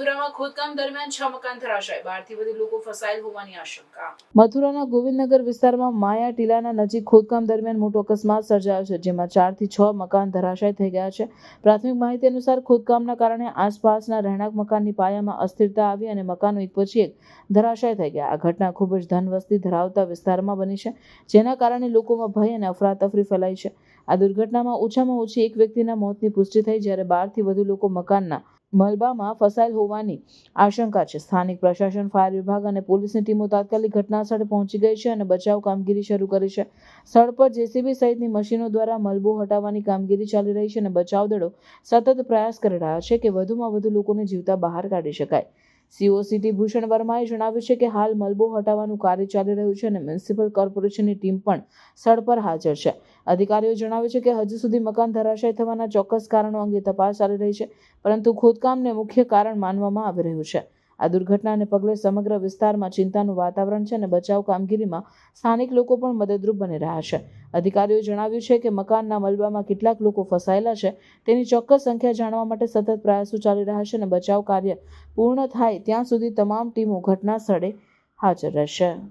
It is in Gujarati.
મથુરામાં ખોદકામ દરમિયાન છ મકાન ધરાશાય. બારથી વધુ લોકો ફસાયેલ હોવાની આશંકા. મથુરાના ગોવિંદનગર વિસ્તારમાં માયા ટીલાના નજીક ખોદકામ દરમિયાન મોટો અકસ્માત સર્જાયો છે, જેમાં ચારથી છ મકાન ધરાશાય થઈ ગયા છે. પ્રાથમિક માહિતી અનુસાર ખોદકામના કારણે આસપાસના રહેણાંક મકાનની પાયામાં અસ્થિરતા આવી અને મકાનો એક પછી એક ધરાશાય થઈ ગયા. આ ઘટના ખૂબ જ ધનવસ્તી ધરાવતા વિસ્તારમાં બની છે, જેના કારણે લોકોમાં ભય અને અફરાતફરી ફેલાઈ છે. આ દુર્ઘટનામાં ઓછામાં ઓછી એક વ્યક્તિના મોતની પુષ્ટિ થઈ, જ્યારે બારથી વધુ લોકો મકાનના મલબામાં ફસાયેલ હોવાની આશંકા છે. સ્થાનિક પ્રશાસન, ફાયર વિભાગ અને પોલીસની ટીમો તાત્કાલિક ઘટના સ્થળે પહોંચી ગઈ છે અને બચાવ કામગીરી શરૂ કરી છે. સ્થળ પર જેસીબી સહિતની મશીનો દ્વારા મલબો હટાવવાની કામગીરી ચાલી રહી છે અને બચાવ દળો સતત પ્રયાસ કરી રહ્યા છે કે વધુમાં વધુ લોકોને જીવતા બહાર કાઢી શકાય. સીઓસીટી ભૂષણ વર્માએ જણાવ્યું છે કે હાલ મલબો હટાવવાનું કાર્ય ચાલી રહ્યું છે અને મ્યુનિસિપલ કોર્પોરેશનની ટીમ પણ સ્થળ પર હાજર છે. અધિકારીઓ જણાવે છે કે હજુ સુધી મકાન ધરાશાય થવાના ચોક્કસ કારણો અંગે તપાસ ચાલી રહી છે, પરંતુ ખોદકામને મુખ્ય કારણ માનવામાં આવી રહ્યું છે. આ દુર્ઘટનાને પગલે સમગ્ર વિસ્તારમાં ચિંતાનું વાતાવરણ છે અને બચાવ કામગીરીમાં સ્થાનિક લોકો પણ મદદરૂપ બની રહ્યા છે. અધિકારીઓએ જણાવ્યું છે કે મકાનના મલબામાં કેટલાક લોકો ફસાયેલા છે. તેની ચોક્કસ સંખ્યા જાણવા માટે સતત પ્રયાસો ચાલી રહ્યા છે અને બચાવ કાર્ય પૂર્ણ થાય ત્યાં સુધી તમામ ટીમો ઘટના સ્થળે હાજર રહેશે.